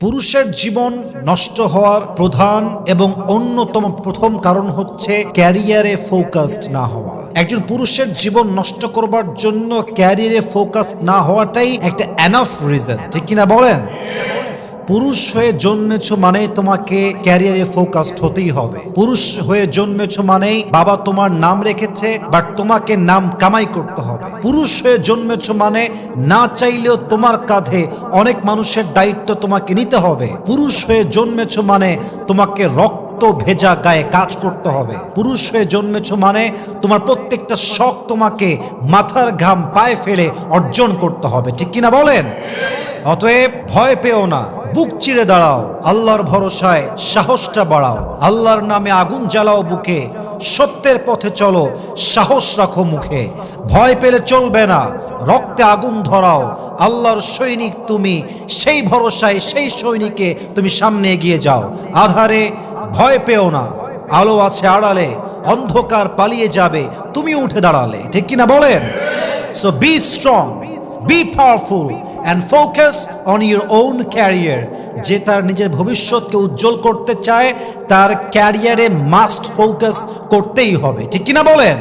পুরুষের জীবন নষ্ট হওয়ার প্রধান এবং অন্যতম প্রথম কারণ হচ্ছে ক্যারিয়ারে ফোকাসড না হওয়া। একজন পুরুষের জীবন নষ্ট করবার জন্য ক্যারিয়ারে ফোকাস না হওয়াটাই একটা অ্যানাফ রিজন ঠিক কিনা বলেন? পুরুষ হয়ে জন্মেছ মানেই তোমাকে ক্যারিয়ারে ফোকাসড হতেই হবে। পুরুষ হয়ে জন্মেছ মানেই বাবা তোমার নাম রেখেছে বাট তোমাকে নাম কামাই করতে হবে। পুরুষ হয়ে জন্মেছ মানে না চাইলেও তোমার কাঁধে অনেক মানুষের দায়িত্ব তোমাকে নিতে হবে। পুরুষ হয়ে জন্মেছ মানে তোমাকে রক্ত ভেজা গায়ে কাজ করতে হবে। পুরুষ হয়ে জন্মেছ মানে তোমার প্রত্যেকটা শখ তোমাকে মাথার ঘাম পায়ে ফেলে অর্জন করতে হবে। ঠিক কিনা বলেন? অতএব ভয় পেও না। বুক চিরে দাঁড়াও। আল্লাহর ভরসায় সাহসটা বাড়াও। আল্লাহর নামে আগুন জ্বালাও বুকে। সত্যের পথে চলো, সাহস রাখো মুখে। ভয় পেলে চলবে না। রক্তে আগুন ধরাও। আল্লাহর সৈনিক তুমি, সেই ভরসায় সেই সৈনিকে তুমি সামনে এগিয়ে যাও। আধারে ভয় পেও না। আলো আছে আড়ালে, অন্ধকার পালিয়ে যাবে। তুমি উঠে দাঁড়ালে। ঠিক কিনা বলেন? So be strong be powerful and focus on your own career যে তার নিজের ভবিষ্যৎকে উজ্জ্বল করতে চায়, তার ক্যারিয়ারে মাস্ট ফোকাস করতেই হবে। ঠিক কিনা বলেন?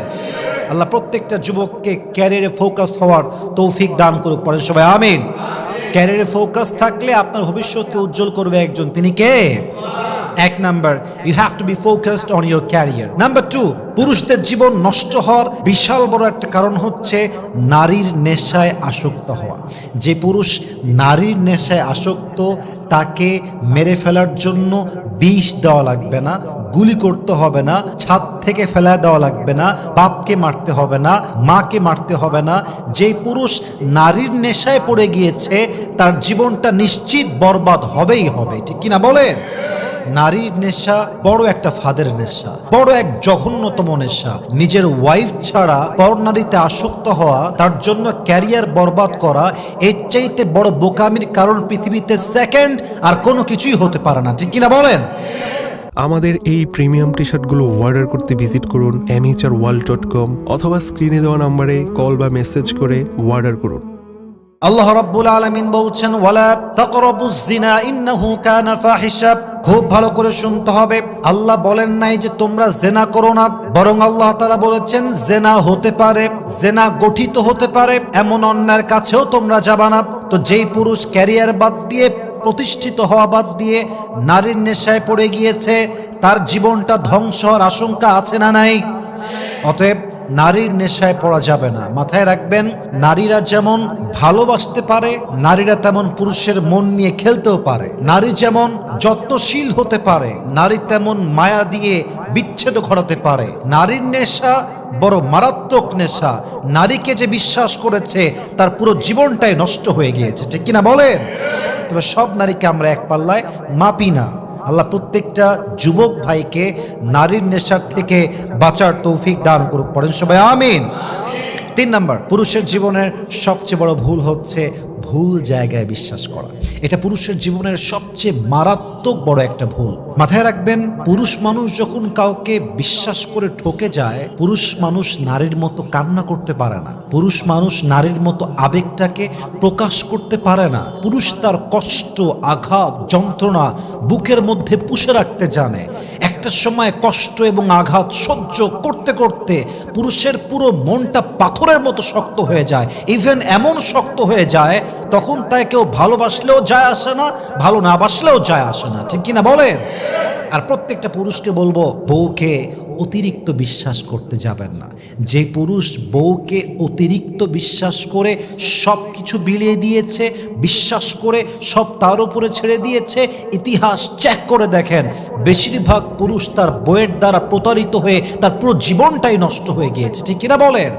আল্লাহ প্রত্যেকটা যুবককে ক্যারিয়ারে ফোকাস হওয়ার তৌফিক দান করুক। পরে সবাই, আমিন। ক্যারিয়ারে ফোকাস থাকলে আপনার ভবিষ্যৎকে উজ্জ্বল করবে একজন। তিনি কে? এক number you have to be focused on your career number two পুরুষদের জীবন নষ্ট হওয়ার বিশাল বড় একটা কারণ হচ্ছে নারীর নেশায় আসক্ত হওয়া। যে পুরুষ নারীর নেশায় আসক্ত, তাকে মেরে ফেলার জন্য বিষ দেওয়া লাগবে না, গুলি করতে হবে না, ছাদ থেকে ফেলা দেওয়া লাগবে না, বাপকে মারতে হবে না, মাকে মারতে হবে না। যে পুরুষ নারীর নেশায় পড়ে গিয়েছে, তার জীবনটা নিশ্চিত বরবাদ হবেই হবে। ঠিক কিনা বলেন? নারীর নেশা বড় একটা ফাদের নেশা বড় এক জঘন্যতম নেশা। নিজের ওয়াইফ ছাড়া পর নারীতে আসক্ত হওয়া তার জন্য ক্যারিয়ার বরবাদ করা এর চাইতে বড় বোকামির কারণ পৃথিবীতে সেকেন্ড আর কোনো কিছুই হতে পারে না। ঠিক কিনা বলেন? আমাদের এই প্রিমিয়াম টি শার্টগুলো অর্ডার করতে ভিজিট করুন এমএচআর ওয়ার্ল্ড ডট কম অথবা স্ক্রিনে দেওয়া নাম্বারে কল বা মেসেজ করে অর্ডার করুন। আল্লাহ রাব্বুল আলামিন বলছেন ওয়ালা তাকরাবুজ জিনা ইন্নাহু কানা ফাহিশা খুব ভালো করে শুনতে হবে। আল্লাহ বলেন নাই যে তোমরা জেনা করো না। বরং আল্লাহ তাআলা বলেছেন, জেনা হতে পারে, জেনা গঠিত হতে পারে, এমন অন্যায়ের কাছেও তোমরা যাবা না। তো যেই পুরুষ ক্যারিয়ার বাদ দিয়ে, প্রতিষ্ঠিত হওয়া বাদ দিয়ে নারীর নেশায় পড়ে গিয়েছে, তার জীবনটা ধ্বংস হওয়ার আশঙ্কা আছে না নাই? অতএব নারীর নেশায় পড়া যাবে না। মাথায় রাখবেন, নারীরা যেমন ভালোবাসতে পারে, নারীরা তেমন পুরুষের মন নিয়ে খেলতেও পারে। নারী যেমন যত্নশীল হতে পারে, নারী তেমন মায়া দিয়ে বিচ্ছেদ ঘটাতে পারে। নারীর নেশা বড় মারাত্মক নেশা। নারীকে যে বিশ্বাস করেছে, তার পুরো জীবনটাই নষ্ট হয়ে গিয়েছে। ঠিক কিনা বলেন? তবে সব নারীকে আমরা এক পাল্লায় মাপি না। আল্লাহ প্রত্যেকটা যুবক ভাইকে নারীর নেশার থেকে বাঁচার তৌফিক দান করুক। পড়েন সবাই, আমিন। তিন নাম্বার, পুরুষের জীবনের সবচেয়ে বড় ভুল হচ্ছে ভুল জায়গায় বিশ্বাস করা। এটা পুরুষের জীবনের সবচেয়ে মারাত্মক বড় একটা ভুল। মাথায় রাখবেন, পুরুষ মানুষ যখন কাউকে বিশ্বাস করে ঠকে যায়, পুরুষ মানুষ নারীর মতো কান্না করতে পারে না। পুরুষ মানুষ নারীর মতো আবেগটাকে প্রকাশ করতে পারে না। পুরুষ তার কষ্ট, আঘাত, যন্ত্রণা বুকের মধ্যে পুষে রাখতে জানে। একটা সময় কষ্ট এবং আঘাত সহ্য করতে করতে পুরুষের পুরো মনটা পাথরের মতো শক্ত হয়ে যায়। ইভেন এমন শক্ত হয়ে যায়, তখন তাই কেউ ভালোবাসলেও যায় আসে না, ভালো না বাসলেও যায় আসে না। ঠিক কিনা বলেন? আর প্রত্যেকটা পুরুষকে বলব বউকে অতিরিক্ত বিশ্বাস করতে যাবেন না। যে পুরুষ বউকে অতিরিক্ত বিশ্বাস করে সব কিছু বিলিয়ে দিয়েছে, বিশ্বাস করে সব তার উপরে ছেড়ে দিয়েছে, ইতিহাস চেক করে দেখেন, বেশিরভাগ পুরুষ তার বইয়ের দ্বারা প্রতারিত হয়ে তার পুরো জীবনটাই নষ্ট হয়ে গিয়েছে। ঠিক কিনা বলেন?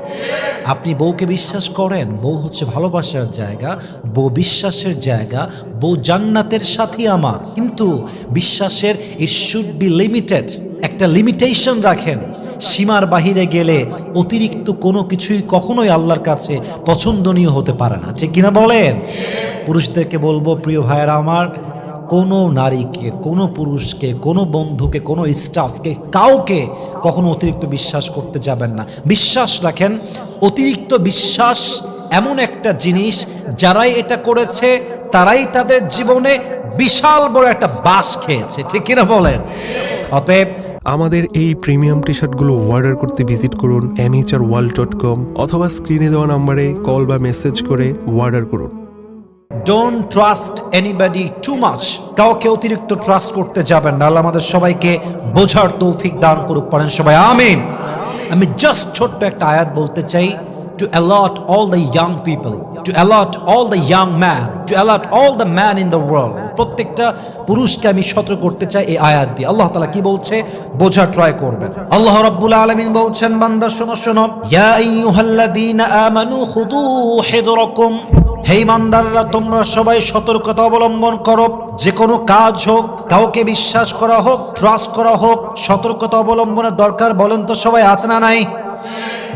আপনি বউকে বিশ্বাস করেন, বউ হচ্ছে ভালোবাসার জায়গা, বউ বিশ্বাসের জায়গা, বউ জান্নাতের সাথী আমার। কিন্তু বিশ্বাসের ইট শুড বি লিমিটেড একটা লিমিটেশন রাখেন। সীমার বাহিরে গেলে অতিরিক্ত কোনো কিছুই কখনোই আল্লাহর কাছে পছন্দনীয় হতে পারে না। ঠিক কিনা বলেন? পুরুষদেরকে বলব, প্রিয় ভাইয়েরা আমার, কোনো নারীকে, কোনো পুরুষকে, কোনো বন্ধুকে, কোনো স্টাফকে কাউকে কখনো অতিরিক্ত বিশ্বাস করতে যাবেন না। বিশ্বাস রাখেন, অতিরিক্ত বিশ্বাস এমন একটা জিনিস, যারাই এটা করেছে, তারাই তাদের জীবনে বিশাল বড় একটা বাস খেয়েছে। ঠিক কিনা বলেন? অতএব আমাদের এই প্রিমিয়াম টি শার্টগুলো অর্ডার করতে ভিজিট করুন অ্যামিচার ওয়ার্ল্ড ডট কম অথবা স্ক্রিনে দেওয়া নাম্বারে কল বা মেসেজ করে অর্ডার করুন। Don't trust anybody too much কাউকে অতিরিক্ত ট্রাস্ট করতে যাবেন না। আল্লাহ আমাদের সবাইকে বোঝার তৌফিক দান করুক পারেন সবাই, আমিন। আমি জাস্ট ছোট্ট একটা আয়াত বলতে চাই। To a lot all the young people to a lot all the young man to a lot all the man in the world প্রত্যেকটা পুরুষকে আমি সতর্ক করতে চাই এই আয়াত দিয়ে। আল্লাহ তালা কি বলছে? বোঝার ট্রাই করবেন। আল্লাহ রাব্বুল আলামিন বলছেন, বান্দা, শোনো শোনো। ইয়া আইয়ুহাল্লাযীনা আমানু খুদু হিদরাকুম। হে ইমানদাররা, তোমরা সবাই সতর্কতা অবলম্বন করো। যে কোনো কাজ হোক, কাউকে বিশ্বাস করা হোক ট্রাস্ট করা হোক, সতর্কতা অবলম্বনের দরকার বলেন তো সবাই আছে না নাই?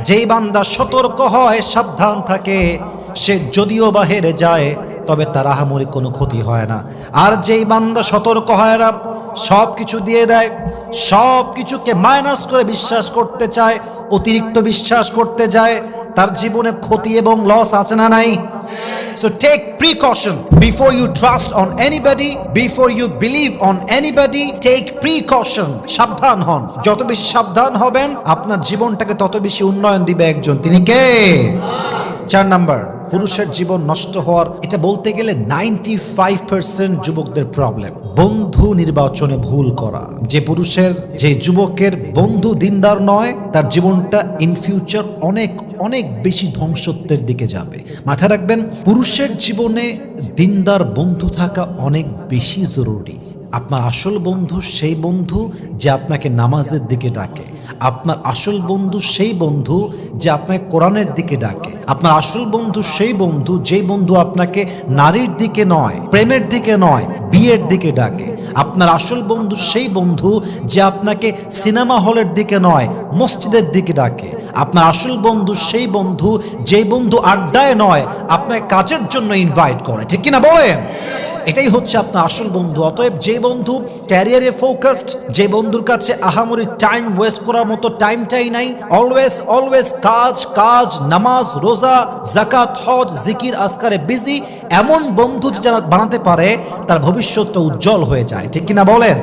যেই বান্দা সতর্ক হয়, সাবধান থাকে, সে যদিও বা হেরে যায়, তবে তার আহামরি কোনো ক্ষতি হয় না। আর যেই বান্দা সতর্ক হয় না সব কিছু দিয়ে দেয় সব কিছুকে মাইনাস করে বিশ্বাস করতে চায়, অতিরিক্ত বিশ্বাস করতে যায় তার জীবনে ক্ষতি এবং লস আছে না নাই? So take precaution before you trust on anybody, before you believe on anybody, take precaution. সাবধান হন যত বেশি সাবধান হবেন আপনার জীবনটাকে তত বেশি উন্নয়ন দিবে একজন তিনি কে চার নাম্বার পুরুষের জীবন নষ্ট হওয়ার, এটা বলতে গেলে নাইনটি ফাইভ পার্সেন্ট যুবকদের প্রবলেম বন্ধু নির্বাচনে ভুল করা। যে পুরুষের, যে যুবকের বন্ধু দিনদার নয়, তার জীবনটা ইন ফিউচার অনেক অনেক বেশি ধ্বংসত্বের দিকে যাবে। মাথায় রাখবেন, পুরুষের জীবনে দিনদার বন্ধু থাকা অনেক বেশি জরুরি। আপনার আসল বন্ধু সেই বন্ধু যে আপনাকে নামাজের দিকে ডাকে। আপনার আসল বন্ধু সেই বন্ধু যে আপনাকে কোরআনের দিকে ডাকে। আপনার আসল বন্ধু সেই বন্ধু যেই বন্ধু আপনাকে নারীর দিকে নয়, প্রেমের দিকে নয়, বিয়ের দিকে ডাকে। আপনার আসল বন্ধু সেই বন্ধু যে আপনাকে সিনেমা হলের দিকে নয়, মসজিদের দিকে ডাকে। আপনার আসল বন্ধু সেই বন্ধু যেই বন্ধু আড্ডায় নয়, আপনাকে কাজের জন্য ইনভাইট করে। ঠিক কিনা বলেন? এটাই হচ্ছে আপনার আসল বন্ধু। অতএব যে বন্ধু ক্যারিয়ারে ফোকাসড যে বন্ধুর কাছে আহামরি টাইম ওয়েস্ট করার মতো টাইমটাই নাই অলওয়েজ অলওয়েজ কাজ কাজ, নামাজ, রোজা জাকাত হজ, জিকির, আজকারে বিজি এমন বন্ধু যারা বানাতে পারে, তার ভবিষ্যৎটা উজ্জ্বল হয়ে যায়। ঠিক কিনা বলেন?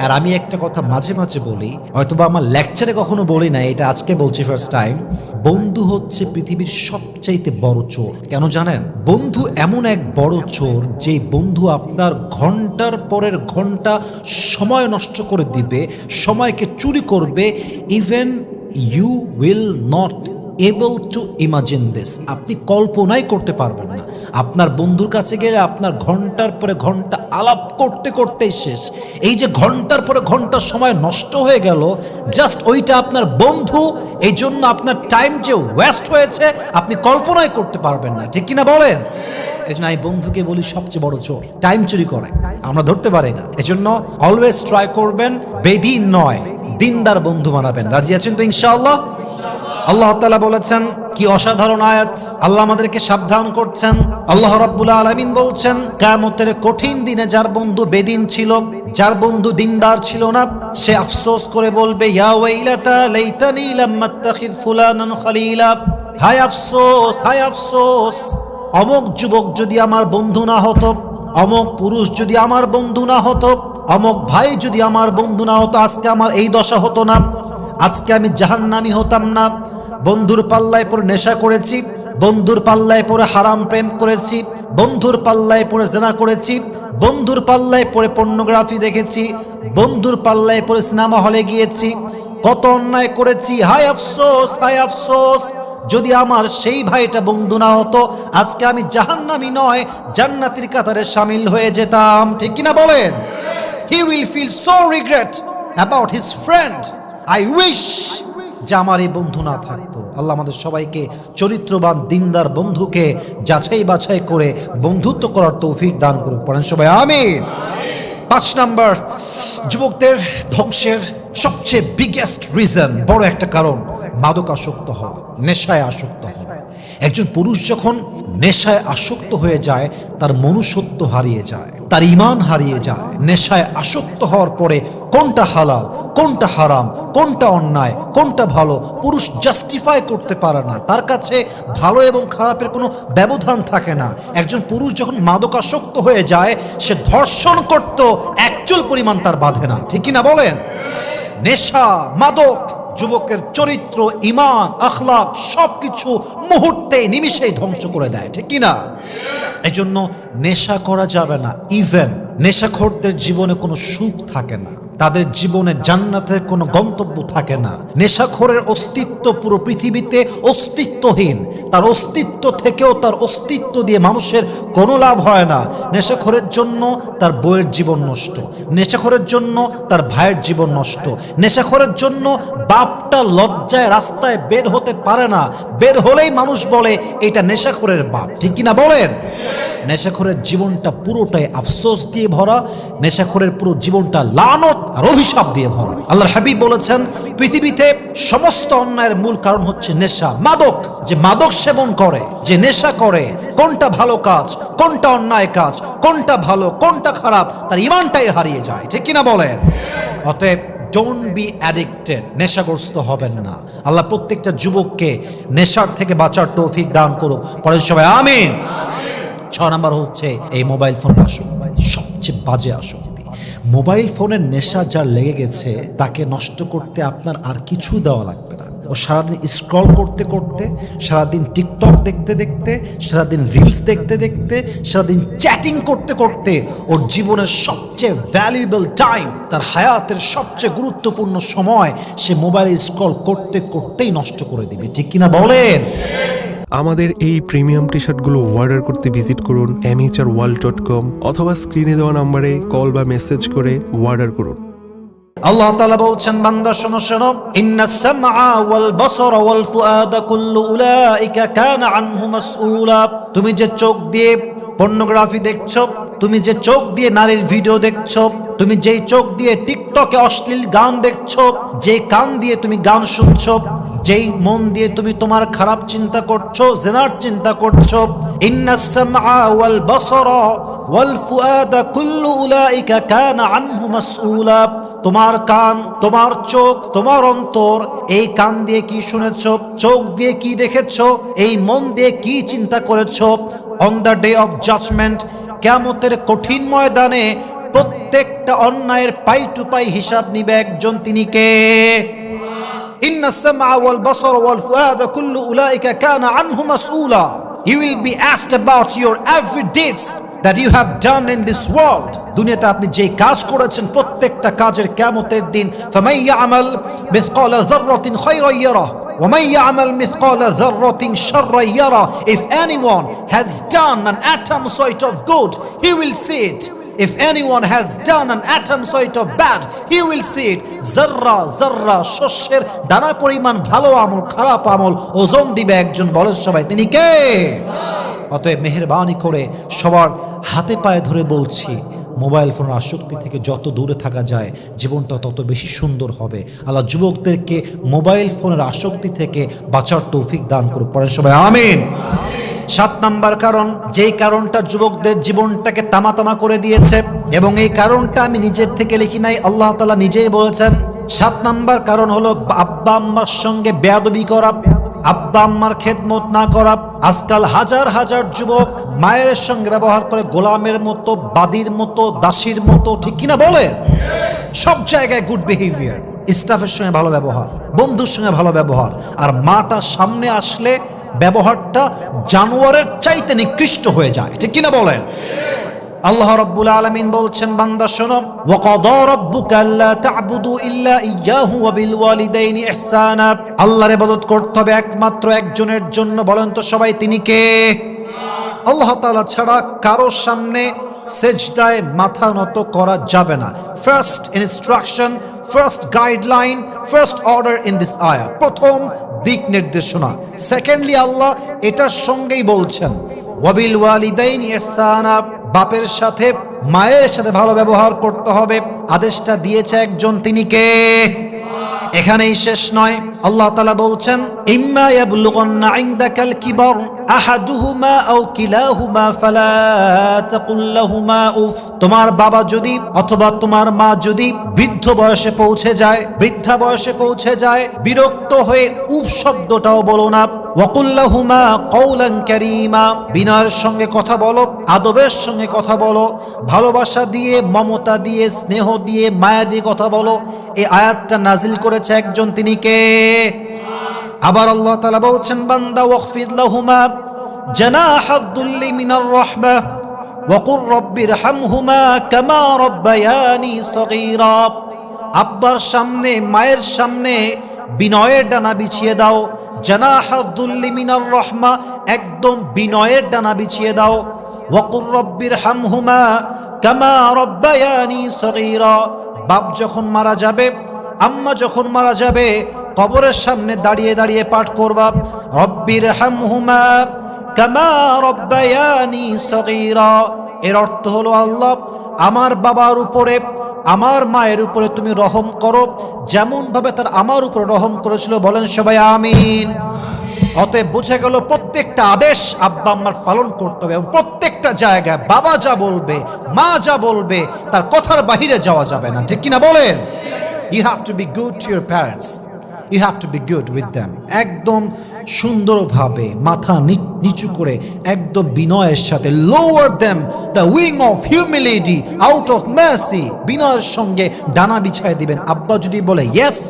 আর আমি একটা কথা মাঝে মাঝে বলি, হয়তোবা আমার লেকচারে কখনো বলি না এটা আজকে বলছি ফার্স্ট টাইম বন্ধু হচ্ছে পৃথিবীর সবচাইতে বড় চোর। কেন জানেন? বন্ধু এমন এক বড় চোর যে বন্ধু আপনার ঘণ্টার পরের ঘণ্টা সময় নষ্ট করে দিবে, সময়কে চুরি করবে even you will not able to imagine this আপনি কল্পনাই করতে পারবেন না। আপনার বন্ধুর কাছে গেলে আপনার ঘণ্টার পরে ঘণ্টা আলাপ করতে করতেই শেষ। এই যে ঘণ্টার পরে ঘণ্টা সময় নষ্ট হয়ে গেল জাস্ট ওইটা আপনার বন্ধু এই জন্য আপনার টাইম যে ওয়েস্ট হয়েছে, আপনি কল্পনাই করতে পারবেন না। ঠিক কিনা বলেন? এই জন্য আমি বন্ধুকে বলি সবচেয়ে বড় চোর। টাইম চুরি করে। আমরা ধরতে পারি না। এজন্য অলওয়েজ ট্রাই করবেন, বেদিন নয়, দিনদার বন্ধু বানাবেন। রাজি আছেন তো ইনশাআল্লাহ? আল্লাহ তাআলা বলেছেন, কি অসাধারণ আয়াত। আল্লাহ আমাদেরকে সাবধান করছেন। আল্লাহ রাব্বুল আলামিন বলছেন, কিয়ামতের কঠিন দিনে যার বন্ধু বেদিন ছিল, যার বন্ধু দিনদার ছিল না, সে আফসোস করে বলবে, ইয়া ওয়াইলাতা লাইতানি লাম ফুলানান খলিলা। হায় আফসোস হায় আফসোস। অমক যুবক যদি আমার বন্ধু না হতো, অমক পুরুষ যদি আমার বন্ধু না হতো, অমক ভাই যদি আমার বন্ধু না হতো, আজকে আমার এই দশা হতো না। আজকে আমি জাহান্নামি হতাম না। বন্ধুর পাল্লায় পরে নেশা করেছি, বন্ধুর পাল্লায় পরে হারাম প্রেম করেছি, বন্ধুর পাল্লায় পরে জেনা করেছি, বন্ধুর পাল্লায় পরে পর্নোগ্রাফি দেখেছি, বন্ধুর পাল্লায় পরে সিনেমা হলে গিয়েছি, কত অন্যায় করেছি। হায় আফসোস হায় আফসোস। যদি আমার সেই ভাইটা বন্ধু না হতো, আজকে আমি জাহান্নামি নয়, জান্নাতির কাতারে সামিল হয়ে যেতাম। ঠিক কিনা বলেন? He will feel so regret about his friend I wish যে আমার এই বন্ধু না থাকতো। আল্লাহ আমাদের সবাইকে চরিত্রবান, দিনদার বন্ধুকে যাচাই বাছাই করে বন্ধুত্ব করার তৌফিক দান করুক। পড়েন সবাই, আমিন। পাঁচ নাম্বার, যুবকদের ধ্বংসের সবচেয়ে বিগেস্ট রিজন বড় একটা কারণ মাদক আসক্ত হওয়া, নেশায় আসক্ত হওয়া। একজন পুরুষ যখন নেশায় আসক্ত হয়ে যায়, তার মনুষ্যত্ব হারিয়ে যায়, তার ইমান হারিয়ে যায়। নেশায় আসক্ত হওয়ার পরে কোনটা হালাল, কোনটা হারাম, কোনটা অন্যায়, কোনটা ভালো, পুরুষ জাস্টিফাই করতে পারে না। তার কাছে ভালো এবং খারাপের কোনো ব্যবধান থাকে না। একজন পুরুষ যখন মাদকাসক্ত হয়ে যায়, সে ধর্ষণ করত একচুল পরিমাণ তার বাধে না। ঠিক কিনা বলেন? নেশা, মাদক, যুবকের চরিত্র ইমান আখলাক সবকিছু মুহূর্তে নিমিশেই ধ্বংস করে দেয়, ঠিক কিনা? এই জন্য নেশা করা যাবে না ইভেন নেশাখোরদের জীবনে কোনো সুখ থাকে না। তাদের জীবনে জান্নাতের কোনো গন্তব্য থাকে না। নেশাখোরের অস্তিত্ব পুরো পৃথিবীতে অস্তিত্বহীন। তার অস্তিত্ব থেকেও তার অস্তিত্ব দিয়ে মানুষের কোনো লাভ হয় না। নেশাখোরের জন্য তার বইয়ের জীবন নষ্ট। নেশাখোরের জন্য তার ভাইয়ের জীবন নষ্ট। নেশাখোরের জন্য বাপটা লজ্জায় রাস্তায় বের হতে পারে না। বের হলেই মানুষ বলে এটা নেশাখোরের বাপ। ঠিক কিনা বলেন? নেশাখোরের জীবনটা পুরোটাই আফসোস দিয়ে ভরা, নেশাখোরের পুরো জীবনটা লানত আর অভিশাপ দিয়ে ভরা। আল্লাহর হাবিব বলেছেন, পৃথিবীতে সমস্ত অন্যায়ের মূল কারণ হচ্ছে নেশা। মাদক, যে মাদক সেবন করে, যে নেশা করে, কোনটা ভালো কাজ, কোনটা অন্যায় কাজ, কোনটা ভালো, কোনটা খারাপ, তার ইমানটাই হারিয়ে যায়। ঠিক কিনা বলেন? অতএব ডোন্ট বি অ্যাডিক্টেড নেশাগ্রস্ত হবেন না। আল্লাহ প্রত্যেকটা যুবককে নেশার থেকে বাঁচার তৌফিক দান করুক। পরে সবাই, আমিন। ছ নাম্বার হচ্ছে এই মোবাইল ফোনের আসক্তি, সবচেয়ে বাজে আসক্তি। মোবাইল ফোনের নেশা যার লেগে গেছে, তাকে নষ্ট করতে আপনার আর কিছু দেওয়া লাগবে না। ও সারাদিন স্ক্রল করতে করতে, সারাদিন টিকটক দেখতে দেখতে, সারাদিন রিলস দেখতে দেখতে, সারাদিন চ্যাটিং করতে করতে ওর জীবনের সবচেয়ে ভ্যালুয়েবল টাইম তার হায়াতের সবচেয়ে গুরুত্বপূর্ণ সময়, সে মোবাইল স্ক্রল করতে করতেই নষ্ট করে দিবে। ঠিক কিনা বলেন? আমাদের এই প্রিমিয়াম টি শার্টগুলো অর্ডার করতে ভিজিট করুন অ্যামিচার ওয়ার্ল্ড ডট কম অথবা স্ক্রিনে দেওয়া নাম্বারে কল বা মেসেজ করে অর্ডার করুন। আল্লাহ তাআলা বলছেন, বান্দা, শোনো শোনো। ইন্না সামআ ওয়াল বাসারা ওয়াল ফুআদা কুল্লু উলাইকা কানা আনহু মাসউলা। তুমি যে চোখ দিয়ে পর্নোগ্রাফি দেখছ, তুমি যে চোখ দিয়ে নারীর ভিডিও দেখছ, তুমি যেই চোখ দিয়ে টিকটকে অশ্লীল গান দেখছ, যে কান দিয়ে তুমি গান শুনছো যেই মন দিয়ে তুমি তোমার খারাপ চিন্তা করছ, জেনার চিন্তা করছ ওয়াল ওয়াল তোমার কান, তোমার চোখ, তোমার অন্তর, এই কান দিয়ে কি শুনেছ, চোখ দিয়ে কি দেখেছ, এই মন দিয়ে কি চিন্তা করেছ? On the day of judgment কেমতের কঠিন ময়দানে প্রত্যেকটা অন্যায়ের পাই টু পাই হিসাব নিবে একজন, তিনি কে? إن السمع والبصر والفؤاد كل أولئك كان عنه مسؤولا You will be asked about your every deeds that you have done in this world দুনিয়াতে আপনি যে কাজ করেছেন প্রত্যেকটা কাজের কেমতের দিন فمن يعمل مثقال ذرة خيرا يره ومن يعمل مثقال ذرة شرا يره If anyone has done an atom sort of good he will see it If anyone has done an atom sort of bad, he will see it. জাররা জাররা শস্যের দানা পরিমাণ ভালো আমল খারাপ আমল ওজন দিবে একজন বলেন সবাই। তিনি কে? অতএব মেহরবানি করে সবার হাতে পায়ে ধরে বলছি মোবাইল ফোনের আসক্তি থেকে যত দূরে থাকা যায় জীবনটা তত বেশি সুন্দর হবে। আল্লাহ যুবকদেরকে মোবাইল ফোনের আসক্তি থেকে বাঁচার তৌফিক দান করুক। পড়েন সবাই আমিন। সাত নাম্বার কারণ, যেই কারণটা যুবকদের জীবনটাকে তামাতামা করে দিয়েছে এবং এই কারণটা আমি নিজের থেকে লিখি নাই, আল্লাহ তালা নিজেই বলেছেন। সাত নাম্বার কারণ হলো আব্বা আম্মার সঙ্গে বেয়াদবি করা, আব্বা আম্মার খেদমত না করা। আজকাল হাজার হাজার যুবক মায়ের সঙ্গে ব্যবহার করে গোলামের মতো, বাদির মতো, দাসীর মতো, ঠিক কিনা বলে? সব জায়গায় গুড বিহেভিয়ার স্টাফের সঙ্গে ভালো ব্যবহার, বন্ধুর সঙ্গে ভালো ব্যবহার। আর মাটা সামনে আসলে ব্যবহারটা জানোয়ারের চাইতে নিকৃষ্ট হয়ে যায়। ঠিক কিনা বলেন? আল্লাহ রাব্বুল আলামিন বলছেন, বান্দা, শোনো আল্লাহর ইবাদত করতে হবে একমাত্র একজনের জন্য। বলেন তো সবাই, তিনি কে? আল্লাহ তাআলা ছাড়া কারোর সামনে সেজদায় মাথা নত করা যাবে না। First instruction first guideline first order in this আয়া প্রথম দিক নির্দেশনা। সেকেন্ডলি আল্লাহ এটার সঙ্গেই বলছেন, ওয়াবিল ওয়ালিদাইন ইহসানা বাপের সাথে, মায়ের সাথে ভালো ব্যবহার করতে হবে। আদেশটা দিয়েছে একজন, তিনি কে? এখানেই শেষ নয়। আল্লাহ তালা বলছেন, ইম্মা ইয়াবলুগান্না ইনদাকাল কিবার, আহাদুহুমা আও কিলাহুমা ফালা তাকুল লাহুমা উফ। তোমার বাবা যদি অথবা তোমার মা যদি বৃদ্ধ বয়সে পৌঁছে যায়, বৃদ্ধা বয়সে পৌঁছে যায়, বিরক্ত হয়ে উফ শব্দটাও বলো না। ওয়াকুল্লাহুমা কৌলান কারীমা, বিনয়ের সঙ্গে কথা বলো, আদবের সঙ্গে কথা বলো, ভালোবাসা দিয়ে, মমতা দিয়ে, স্নেহ দিয়ে, মায়া দিয়ে কথা বলো। এই আয়াতটা নাজিল করেছে একজন, তিনি কে? আবার আল্লাহ তাআলা বলছেন, বান্দা ওয়াকফিদ লাহুমা জানাহাদ্দুল্লি মিনার রাহমা ওয়াকুর রব্বির হামহুমা কামা রব্বায়ানি সগীরা। আব্বার সামনে, মায়ের সামনে বিনয়ের ডানা বিছিয়ে দাও। জানাহাদ্দুল্লি মিনার রহমা, একদম বিনয়ের ডানা বিছিয়ে দাও। ওয়াকুর রব্বির হামহুমা কামা রব্বায়ানি সগীরা। বাপ যখন মারা যাবে, আম্মা যখন মারা যাবে কবরের সামনে দাঁড়িয়ে দাঁড়িয়ে পাঠ করবা, রব্বির হামহুমা কামা রব্বায়ানি সগীরা। এর অর্থ হলো, আল্লাহ, আমার বাবার উপরে, আমার মায়ের উপরে তুমি রহম করো যেমন ভাবে তার আমার উপরে রহম করেছিল। বলেন সবাই, আমিন। অতএব বুঝে গেল, প্রত্যেকটা আদেশ আব্বা আম্মার পালন করতে হবে এবং প্রত্যেকটা জায়গায় বাবা যা বলবে, মা যা বলবে, তার কথার বাহিরে যাওয়া যাবে না। ঠিক কিনা বলেন? You have to be good to your parents you have to be good with them একদম সুন্দরভাবে মাথা নিচু করে একদম বিনয়ের সাথে lower them the wing of humility out of mercy বিনয়ের সঙ্গে ডানা বিছায় দিবেন। আব্বা যদি বলে ইয়েস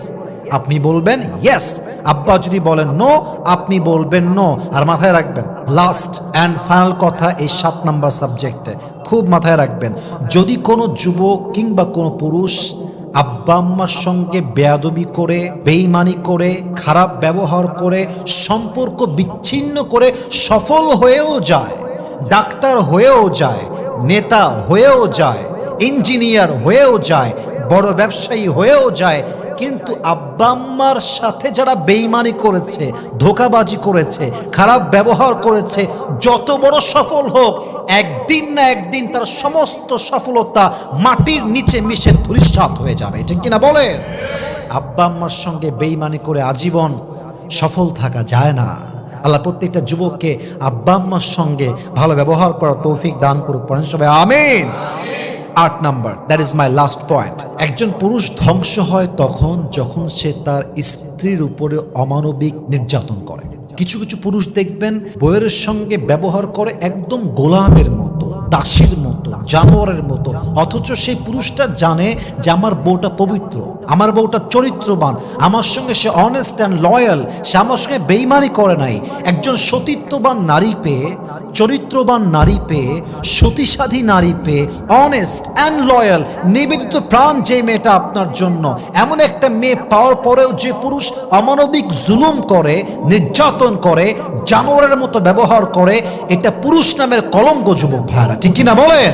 আপনি বলবেন ইয়েস আব্বা যদি বলেন নো আপনি বলবেন নো আর মাথায় রাখবেন লাস্ট অ্যান্ড ফাইনাল কথা এই সাত নাম্বার সাবজেক্টে খুব মাথায় রাখবেন। যদি কোনো যুবক কিংবা কোনো পুরুষ আব্বা আম্মার সঙ্গে বেয়াদবি করে, বেইমানি করে, খারাপ ব্যবহার করে, সম্পর্ক বিচ্ছিন্ন করে সফল হয়েও যায়, ডাক্তার হয়েও যায়, নেতা হয়েও যায়, ইঞ্জিনিয়ার হয়েও যায়, বড় ব্যবসায়ী হয়েও যায় কিন্তু আব্বা আম্মার সাথে যারা বেইমানি করেছে, ধোকাবাজি করেছে, খারাপ ব্যবহার করেছে, যত বড় সফল হোক, একদিন না একদিন তার সমস্ত সফলতা মাটির নিচে মিশে ধূলিসাৎ হয়ে যাবে। ঠিক কিনা বলেন? আব্বা আম্মার সঙ্গে বেইমানি করে আজীবন সফল থাকা যায় না। আল্লাহ প্রত্যেকটা যুবককে আব্বা আম্মার সঙ্গে ভালো ব্যবহার করার তৌফিক দান করুক, পড়েন সবাই, আমিন। আট number that is my last point একজন পুরুষ ধ্বংস হয় তখন যখন সে তার স্ত্রীর উপরে অমানবিক নির্যাতন করে। কিছু কিছু পুরুষ দেখবেন বইয়ের সঙ্গে ব্যবহার করে একদম গোলামের মতো। দাসীর মতো, জানোয়ারের মতো। অথচ সেই পুরুষটা জানে যে আমার বউটা পবিত্র, আমার বউটা চরিত্রবান, আমার সঙ্গে সে অনেস্ট অ্যান্ড লয়াল সে আমার সঙ্গে বেইমানি করে নাই। একজন সতীত্ববান নারী পেয়ে, চরিত্রবান নারী পেয়ে, সতীসাধী নারী পেয়ে অনেস্ট অ্যান্ড লয়াল নিবেদিত প্রাণ যে মেয়েটা আপনার জন্য, এমন একটা মেয়ে পাওয়ার পরেও যে পুরুষ অমানবিক জুলুম করে, নির্যাতন করে, জানোয়ারের মতো ব্যবহার করে, এটা পুরুষ নামের কলঙ্ক যুবক ভাইরা ঠিক কিনা বলেন?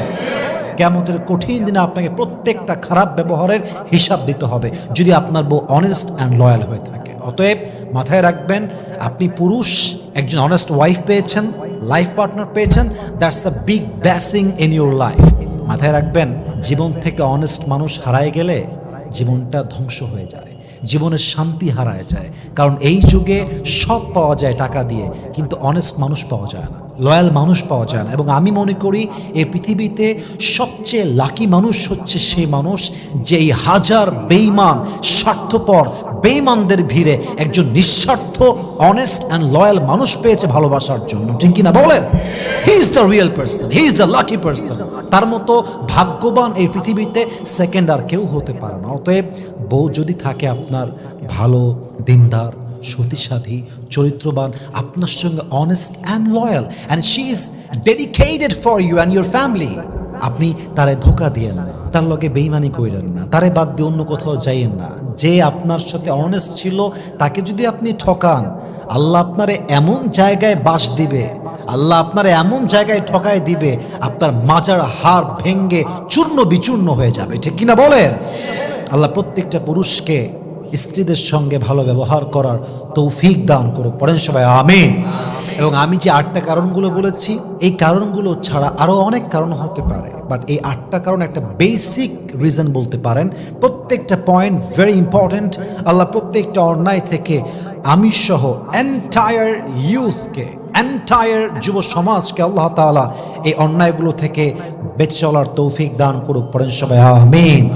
কেমতের কঠিন দিনে আপনাকে প্রত্যেকটা খারাপ ব্যবহারের হিসাব দিতে হবে, যদি আপনার বউ অনেস্ট অ্যান্ড লয়াল হয়ে থাকে। অতএব মাথায় রাখবেন, আপনি পুরুষ, একজন অনেস্ট ওয়াইফ পেয়েছেন লাইফ পার্টনার পেয়েছেন that's a big blessing in your life মাথায় রাখবেন, জীবন থেকে অনেস্ট মানুষ হারায় গেলে জীবনটা ধ্বংস হয়ে যায়, জীবনের শান্তি হারায় যায়। কারণ এই যুগে সব পাওয়া যায় টাকা দিয়ে, কিন্তু অনেস্ট মানুষ পাওয়া যায় না। লয়াল মানুষ পাওয়া যায় না। এবং আমি মনে করি এই পৃথিবীতে সবচেয়ে লাকি মানুষ হচ্ছে সেই মানুষ যেই হাজার বেইমান স্বার্থপর বেইমানদের ভিড়ে একজন নিঃস্বার্থ অনেস্ট অ্যান্ড লয়াল মানুষ পেয়েছে ভালোবাসার জন্য। ঠিক কিনা বলেন? He is the real person he is the lucky person তার মতো ভাগ্যবান এই পৃথিবীতে সেকেন্ড আর কেউ হতে পারে না। অতএব বউ যদি থাকে আপনার ভালো, দিনদার সতীসাধী, চরিত্রবান, আপনার সঙ্গে honest and loyal and she is dedicated for you and your family আপনি তারে ধোকা দিয়েন না, তার লগে বেইমানি করেন না, তারে বাদ দিয়ে অন্য কোথাও যাইয়েন না। যে আপনার সাথে অনেস্ট ছিল, তাকে যদি আপনি ঠকান, আল্লাহ আপনারে এমন জায়গায় বাস দিবে, আল্লাহ আপনার এমন জায়গায় ঠকায় দিবে, আপনার মাজার হাড় ভেঙ্গে চূর্ণ বিচূর্ণ হয়ে যাবে। ঠিক কিনা বলেন? আল্লাহ প্রত্যেকটা পুরুষকে স্ত্রীদের সঙ্গে ভালো ব্যবহার করার তৌফিক দান করুক। পড়েন সবাই, আমিন। এবং আমি যে আটটা কারণগুলো বলেছি, এই কারণগুলো ছাড়া আরও অনেক কারণ হতে পারে। বাট এই আটটা কারণ একটা বেসিক রিজন বলতে পারেন। প্রত্যেকটা পয়েন্ট ভেরি ইম্পর্ট্যান্ট আল্লাহ প্রত্যেকটা অন্যায় থেকে আমি সহ এন্টায়ার ইউথকে এন্টায়ার যুব সমাজকে আল্লাহ তাআলা এই অন্যায়গুলো থেকে বেঁচে চলার তৌফিক দান করুক। পড়েন সবাই, আমিন।